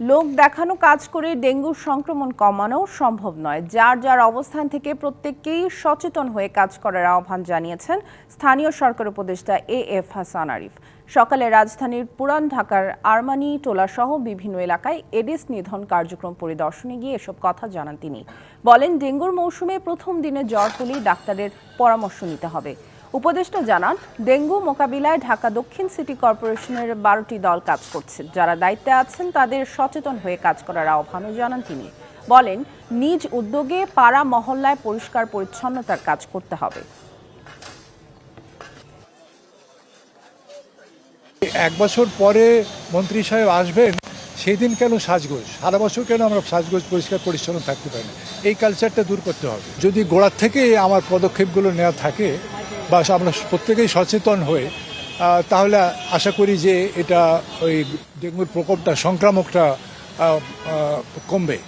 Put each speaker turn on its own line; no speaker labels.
লোক দেখানো কাজ করে ডেঙ্গুর সংক্রমণ কমানো সম্ভব নয়। যার যার অবস্থান থেকে প্রত্যেককেই সচেতন হয়ে কাজ করার আহ্বান জানিয়েছেন স্থানীয় সরকার উপদেষ্টা এ এফ হাসান আরিফ। সকালে রাজধানীর পুরান ঢাকার আরমানি টোলা সহ বিভিন্ন এলাকায় এডিস নিধন কার্যক্রম পরিদর্শনে গিয়ে এসব কথা জানান তিনি। বলেন, ডেঙ্গুর মৌসুমে প্রথম দিনে জ্বর হলেই ডাক্তারের পরামর্শ নিতে হবে। উপদেষ্টা জানান, ডেঙ্গু মোকাবিলায় ঢাকা দক্ষিণ সিটি কর্পোরেশনের বারোটি দল কাজ করছে। যারা দায়িত্বে আছেন, তাদের সচেতন হয়ে কাজ করার আহ্বানও জানান তিনি। বলেন, নিজ উদ্যোগে পাড়া মহল্লায় পরিষ্কার পরিচ্ছন্নতার কাজ করতে হবে।
এক বছর পরে মন্ত্রী সাহেব আসবেন সেই দিন কেন সাজগোজ? সারা বছর কেন আমরা সাজগোজ, পরিষ্কার, পরিচ্ছন্ন থাকতে পারি না? এই কালচারটা দূর করতে হবে। যদি গোড়ার থেকে আমার পদক্ষেপগুলো নেওয়া থাকে বা আমরা প্রত্যেকেই সচেতন হয়ে তাহলে আশা করি যে এটা ওই ডেঙ্গুর প্রকোপটা, সংক্রামকটা কমবে।